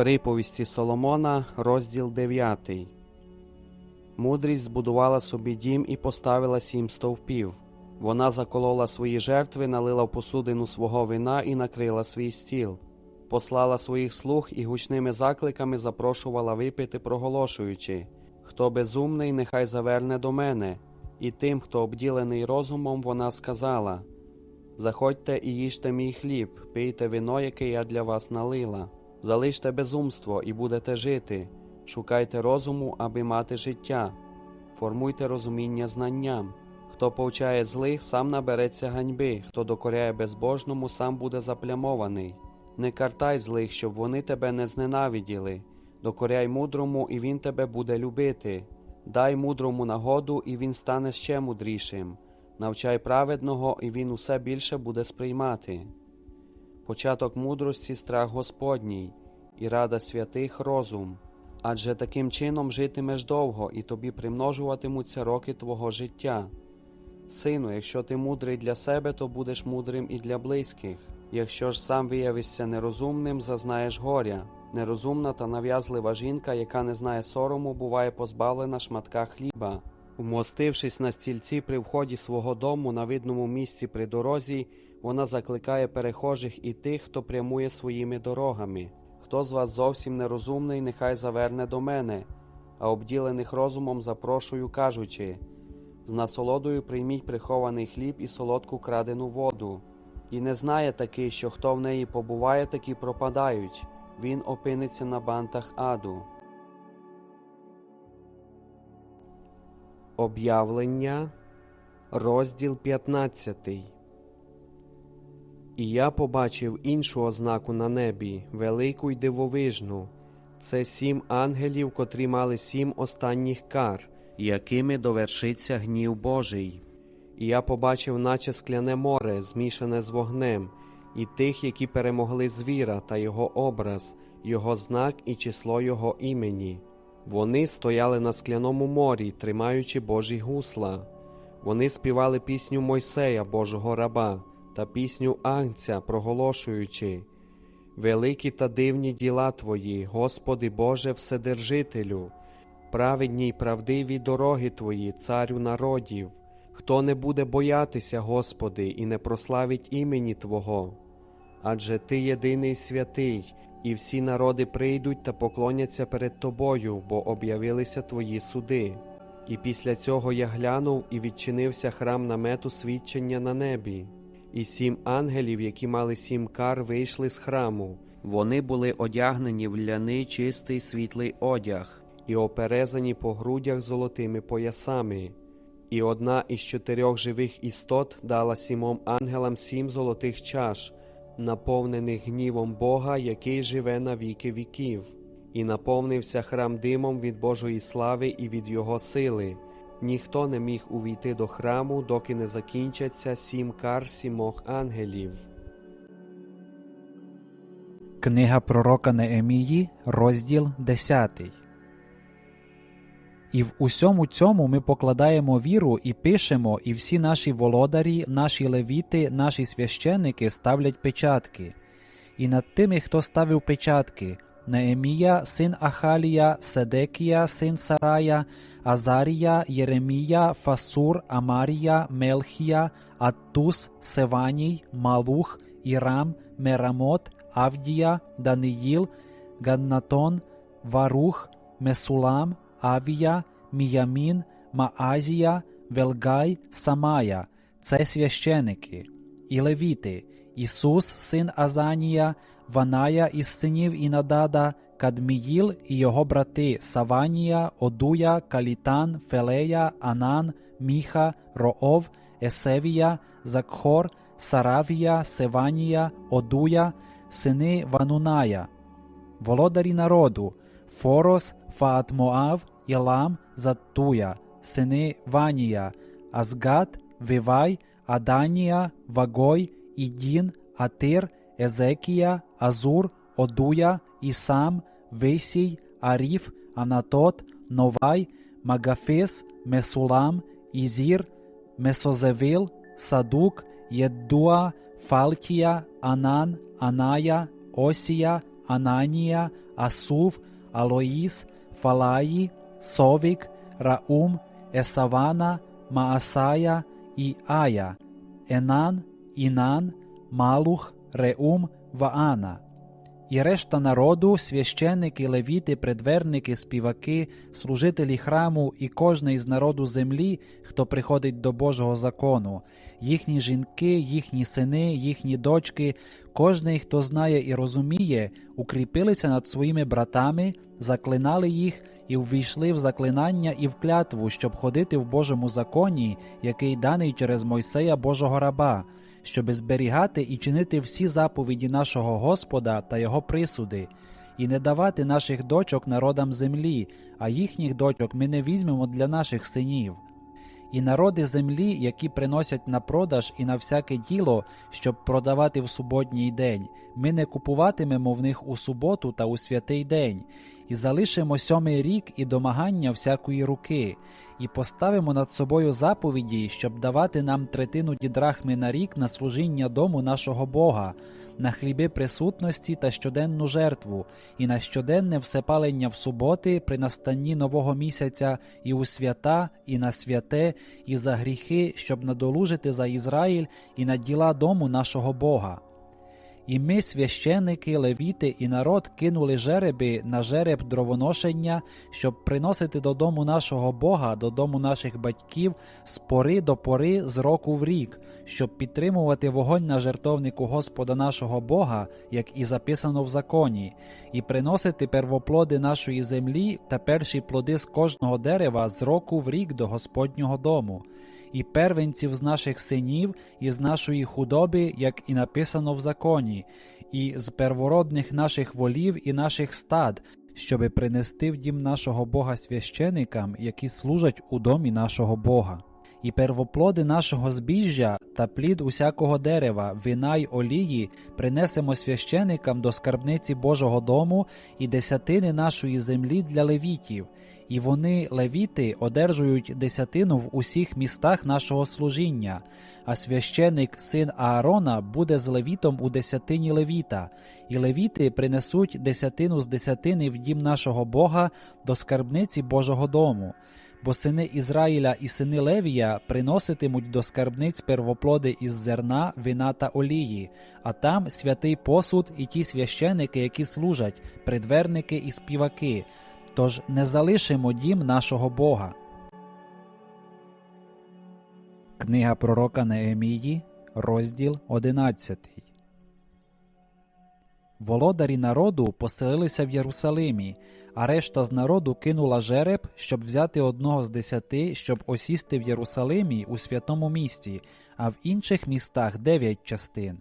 Приповісті Соломона, розділ 9. Мудрість збудувала собі дім і поставила сім стовпів. Вона заколола свої жертви, налила в посудину свого вина і накрила свій стіл. Послала своїх слуг і гучними закликами запрошувала випити, проголошуючи Хто безумний, нехай заверне до мене. І тим, хто обділений розумом, вона сказала Заходьте і їжте мій хліб, пийте вино, яке я для вас налила. Залиште безумство і будете жити, шукайте розуму, аби мати життя, формуйте розуміння знанням. Хто повчає злих, сам набереться ганьби, хто докоряє безбожному, сам буде заплямований. Не картай злих, щоб вони тебе не зненавиділи. Докоряй мудрому, і він тебе буде любити. Дай мудрому нагоду, і він стане ще мудрішим. Навчай праведного, і він усе більше буде сприймати. Початок мудрості страх Господній, і рада святих розум. Адже таким чином житимеш довго, і тобі примножуватимуться роки твого життя. Сину, якщо ти мудрий для себе, то будеш мудрим і для близьких. Якщо ж сам виявишся нерозумним, зазнаєш горя. Нерозумна та нав'язлива жінка, яка не знає сорому, буває позбавлена шматка хліба. Умостившись на стільці при вході свого дому на видному місці при дорозі, вона закликає перехожих і тих, хто прямує своїми дорогами. Хто з вас зовсім нерозумний, нехай заверне до мене, а обділених розумом запрошую, кажучи з насолодою прийміть прихований хліб і солодку крадену воду. І не знає такий, що хто в неї побуває, такі пропадають, він опиниться на бантах аду. Об'явлення, розділ 15 І я побачив іншу ознаку на небі, велику й дивовижну. Це сім ангелів, котрі мали сім останніх кар, якими довершиться гнів Божий. І я побачив, наче скляне море, змішане з вогнем, і тих, які перемогли звіра та його образ, його знак і число його імені. Вони стояли на скляному морі, тримаючи Божі гусла. Вони співали пісню Мойсея, Божого раба, та пісню Агнця, проголошуючи Великі та дивні діла Твої, Господи Боже Вседержителю, праведні й правдиві дороги Твої, Царю народів. Хто не буде боятися, Господи, і не прославить імені Твого? Адже Ти єдиний святий, і всі народи прийдуть та поклоняться перед Тобою, бо об'явилися Твої суди. І після цього я глянув і відчинився храм намету свідчення на небі. І сім ангелів, які мали сім кар, вийшли з храму. Вони були одягнені в ляний чистий світлий одяг, і оперезані по грудях золотими поясами. І одна із чотирьох живих істот дала сімом ангелам сім золотих чаш, наповнених гнівом Бога, який живе на віки віків, і наповнився храм димом від Божої слави і від Його сили. Ніхто не міг увійти до храму, доки не закінчаться сім кар сімох ангелів. Книга пророка Неемії, розділ 10. І в усьому цьому ми покладаємо віру і пишемо, і всі наші володарі, наші левіти, наші священники ставлять печатки. І над тими, хто ставив печатки, Неемія, син Ахалія, Седекія, син Сарая, Азарія, Єремія, Фасур, Амарія, Мелхія, Аттус, Севаній, Малух, Ірам, Мерамот, Авдія, Даниїл, Ганнатон, Варух, Месулам, Авія, Міямін, Маазія, Велгай, Самая це священики, і левіти, Ісус, син Азанія, Ваная із синів Інадада, Кадміїл і його брати Саванія, Одуя, Калітан, Фелея, Анан, Міха, Роов, Есевія, Закхор, Саравія, Севанія, Одуя, сини Вануная, володарі народу, Форос, Фаатмоав, Ілам, Заттуя, сини Ванія, Азгат, Вивай, Аданія, Вагой, Ідін, Атир, Езекія, Азур, Одуя, Ісам, Висій, Аріф, Анатот, Новай, Магафис, Месулам, Ізір, Месозевил, Садук, Єддуа, Фалкія, Анан, Аная, Осія, Ананія, Асув, Алоїс, Фалаї, Совік, Раум, Есавана, Маасая і Ая, Енан, Інан, Малух, Реум, Ваана. І решта народу, священники, левіти, предверники, співаки, служителі храму і кожний з народу землі, хто приходить до Божого закону, їхні жінки, їхні сини, їхні дочки, кожний, хто знає і розуміє, укріпилися над своїми братами, заклинали їх і ввійшли в заклинання і в клятву, щоб ходити в Божому законі, який даний через Мойсея Божого раба щоби зберігати і чинити всі заповіді нашого Господа та Його присуди, і не давати наших дочок народам землі, а їхніх дочок ми не візьмемо для наших синів. І народи землі, які приносять на продаж і на всяке діло, щоб продавати в суботній день, ми не купуватимемо в них у суботу та у святий день, і залишимо сьомий рік і домагання всякої руки, і поставимо над собою заповіді, щоб давати нам третину дідрахми на рік на служіння дому нашого Бога, на хліби присутності та щоденну жертву, і на щоденне всепалення в суботи при настанні нового місяця, і у свята, і на святе, і за гріхи, щоб надолужити за Ізраїль і на діла дому нашого Бога. І ми, священики, левіти і народ кинули жереби на жереб дровоношення, щоб приносити додому нашого Бога, додому наших батьків, з пори до пори, з року в рік, щоб підтримувати вогонь на жертовнику Господа нашого Бога, як і записано в законі, і приносити первоплоди нашої землі та перші плоди з кожного дерева з року в рік до Господнього дому і первенців з наших синів, і з нашої худоби, як і написано в законі, і з первородних наших волів і наших стад, щоби принести в дім нашого Бога священикам, які служать у домі нашого Бога. І первоплоди нашого збіжжя та плід усякого дерева, вина й олії принесемо священикам до скарбниці Божого дому і десятини нашої землі для левітів, і вони, левіти, одержують десятину в усіх містах нашого служіння, а священик, син Аарона, буде з левітом у десятині левіта, і левіти принесуть десятину з десятини в дім нашого Бога до скарбниці Божого дому. Бо сини Ізраїля і сини Левія приноситимуть до скарбниць первоплоди із зерна, вина та олії, а там святий посуд і ті священики, які служать, предверники і співаки. Тож не залишимо дім нашого Бога. Книга пророка Неемії, розділ 11 Володарі народу поселилися в Єрусалимі, а решта з народу кинула жереб, щоб взяти одного з десяти, щоб осісти в Єрусалимі у святому місті, а в інших містах дев'ять частин.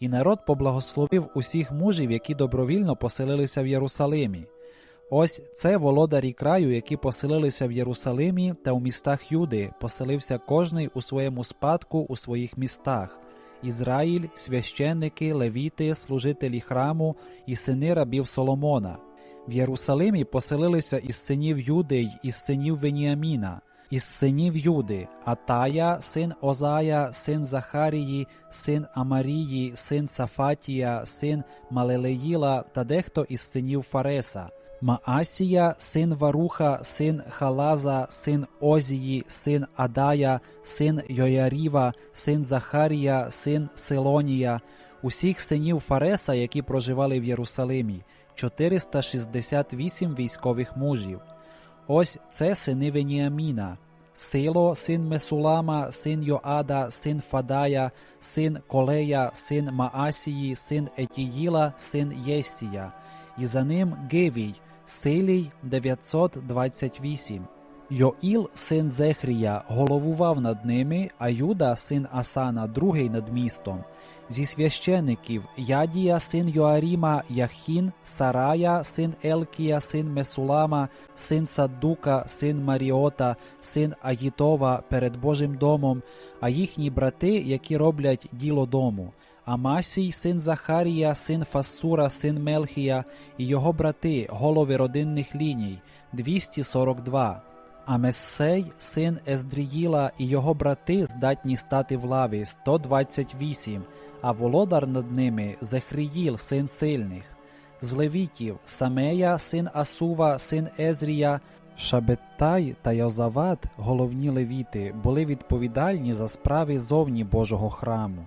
І народ поблагословив усіх мужів, які добровільно поселилися в Єрусалимі. Ось це володарі краю, які поселилися в Єрусалимі та у містах Юди, поселився кожний у своєму спадку у своїх містах. Ізраїль, священники, левіти, служителі храму і сини рабів Соломона. В Єрусалимі поселилися із синів Юдей, із синів Веніаміна, із синів Юди, Атая, син Озая, син Захарії, син Амарії, син Сафатія, син Малелеїла та дехто із синів Фареса. Маасія, син Варуха, син Халаза, син Озії, син Адая, син Йояріва, син Захарія, син Силонія, усіх синів Фареса, які проживали в Єрусалимі, 468 військових мужів. Ось це сини Веніаміна. Сило, син Месулама, син Йоада, син Фадая, син Колея, син Маасії, син Етіїла, син Єсія, і за ним Гевій, Силій 928. Йоїл, син Зехрія, головував над ними, а Юда, син Асана, другий над містом. Зі священиків Ядія, син Йоаріма, Яхін, Сарая, син Елкія, син Месулама, син Саддука, син Маріота, син Агітова перед Божим домом, а їхні брати, які роблять діло дому. Амасій, син Захарія, син Фассура, син Мелхія, і його брати, голови родинних ліній 242. Амессей, син Ездріїла, і його брати здатні стати в лаві 128, а володар над ними Зехріїл, син сильних. з левітів Самея, син Асува, син Езрія, Шабеттай та Йозават, головні левіти, були відповідальні за справи зовні Божого храму.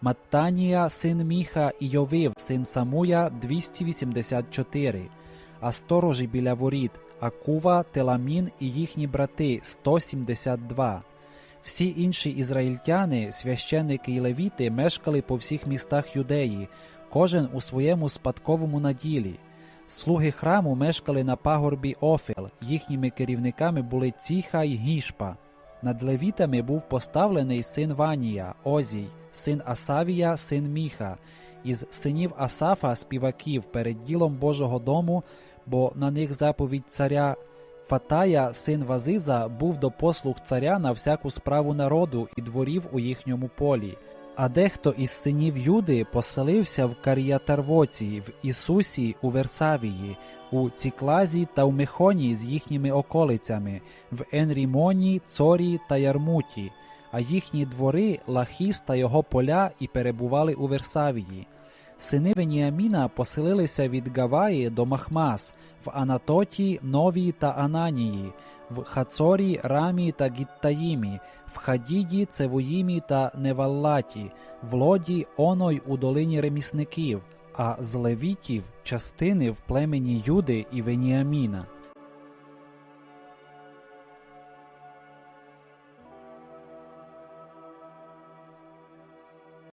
Маттанія, син Міха і Йовив, син Самуя 284, а сторожі біля воріт Акува, Теламін і їхні брати 172. Всі інші ізраїльтяни, священники і левіти мешкали по всіх містах юдеї, кожен у своєму спадковому наділі. Слуги храму мешкали на пагорбі Офел, їхніми керівниками були Ціха й Гішпа. Над левітами був поставлений син Ванія, Озій, син Асавія, син Міха, із синів Асафа співаків перед ділом Божого дому, бо на них заповідь царя Фатая, син Вазиза, був до послуг царя на всяку справу народу і дворів у їхньому полі. А дехто із синів Юди поселився в Каріятарвоці, в Ісусі, у Версавії, у Ціклазі та в Мехоні з їхніми околицями, в Енрімоні, Цорі та Ярмуті, а їхні двори Лахіс та його поля і перебували у Версавії. Сини Веніаміна поселилися від Гаваї до Махмас, в Анатоті, Нові та Ананії, в Хацорі, Рамі та Гіттаїмі, в Хадіді, Цевуїмі та Неваллаті, в Лоді, Оной у долині ремісників, а з левітів частини в племені Юди і Веніаміна.